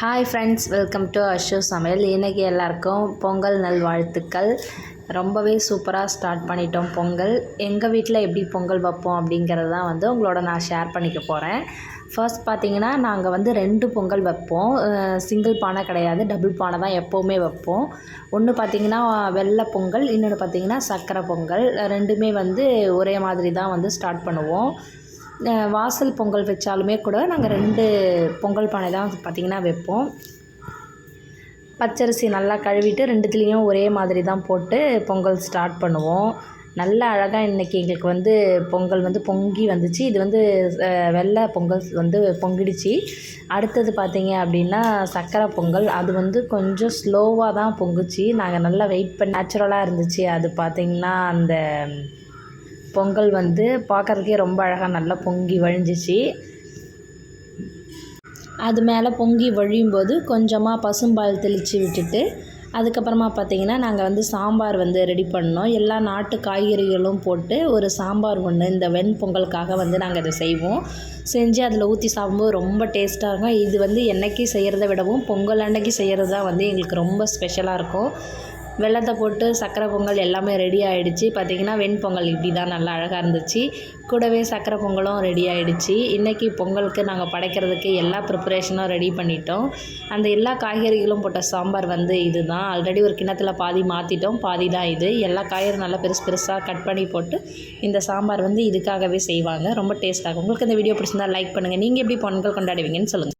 Hi friends welcome to Ashu சமையல் இன்றைக்கி எல்லாருக்கும் பொங்கல் நல்வாழ்த்துக்கள் ரொம்பவே சூப்பராக ஸ்டார்ட் பண்ணிட்டோம் பொங்கல். எங்கள் வீட்டில் எப்படி பொங்கல் வைப்போம் அப்படிங்கிறது தான் வந்து உங்களோட நான் ஷேர் பண்ணிக்க போகிறேன் ஃபர்ஸ்ட் பார்த்தீங்கன்னா நாங்கள் வந்து ரெண்டு பொங்கல் வைப்போம். சிங்கிள் பானை கிடையாது டபுள் பானை தான் எப்போவுமே வைப்போம். ஒன்று பார்த்தீங்கன்னா வெள்ளை பொங்கல் இன்னொன்று பார்த்தீங்கன்னா சர்க்கரை பொங்கல். ரெண்டுமே வந்து ஒரே மாதிரி தான் வந்து ஸ்டார்ட் பண்ணுவோம். வாசல் பொங்கல் வச்சாலுமே கூட நாங்கள் ரெண்டு பொங்கல் பானை தான் பார்த்திங்கன்னா வைப்போம். பச்சரிசி நல்லா கழுவிட்டு ரெண்டுத்துலேயும் ஒரே மாதிரி தான் போட்டு பொங்கல் ஸ்டார்ட் பண்ணுவோம். நல்ல அழகாக இன்றைக்கி எங்களுக்கு வந்து பொங்கல் வந்து பொங்கி வந்துச்சு. இது வந்து வெள்ளை பொங்கல் வந்து பொங்கிடுச்சு. அடுத்தது பார்த்தீங்க அப்படின்னா சர்க்கரை பொங்கல். அது வந்து கொஞ்சம் ஸ்லோவாக தான் பொங்குச்சு. நாங்கள் நல்லா வெயிட் பண்ணி நேச்சுரலாக இருந்துச்சு. அது பார்த்திங்கன்னா அந்த பொங்கல் வந்து பார்க்குறதுக்கே ரொம்ப அழகாக நல்லா பொங்கி வழிஞ்சிச்சு. அது மேலே பொங்கி வழியும் போது கொஞ்சமாக பசும்பால் தெளித்து விட்டுட்டு அதுக்கப்புறமா பார்த்திங்கன்னா நாங்கள் வந்து சாம்பார் வந்து ரெடி பண்ணோம். எல்லா நாட்டு காய்கறிகளும் போட்டு ஒரு சாம்பார் ஒன்று இந்த வெண்பொங்கலுக்காக வந்து நாங்கள் அதை செய்வோம். செஞ்சு அதில் ஊற்றி சாப்பிடும்போது ரொம்ப டேஸ்ட்டாக இருக்கும். இது வந்து என்றைக்கு செய்கிறத விடவும் பொங்கல் அன்னைக்கு செய்கிறது தான் வந்து எங்களுக்கு ரொம்ப ஸ்பெஷலாக இருக்கும். வெள்ளத்தை போட்டு சக்கரை பொங்கல் எல்லாமே ரெடி ஆகிடுச்சு பார்த்திங்கன்னா வெண்பொங்கல் இப்படி தான் நல்லா அழகாக இருந்துச்சு. கூடவே சக்கரை பொங்கலும் ரெடி ஆகிடுச்சு இன்றைக்கி பொங்கலுக்கு நாங்கள் படைக்கிறதுக்கு எல்லா ப்ரிப்பரேஷனும் ரெடி பண்ணிட்டோம். அந்த எல்லா காய்கறிகளும் போட்ட சாம்பார் வந்து இது தான் ஆல்ரெடி ஒரு கிண்ணத்தில் பாதி மாற்றிட்டோம் பாதி தான் இது. எல்லா காய்கறியும் நல்லா பெருசு பெருசாக கட் பண்ணி போட்டு இந்த சாம்பார் வந்து இதுக்காகவே செய்வாங்க. ரொம்ப டேஸ்ட்டாகும் உங்களுக்கு இந்த வீடியோ பிடிச்சிருந்தா லைக் பண்ணுங்கள் நீங்கள் எப்படி பொங்கல் கொண்டாடுவீங்கன்னு சொல்லுங்கள்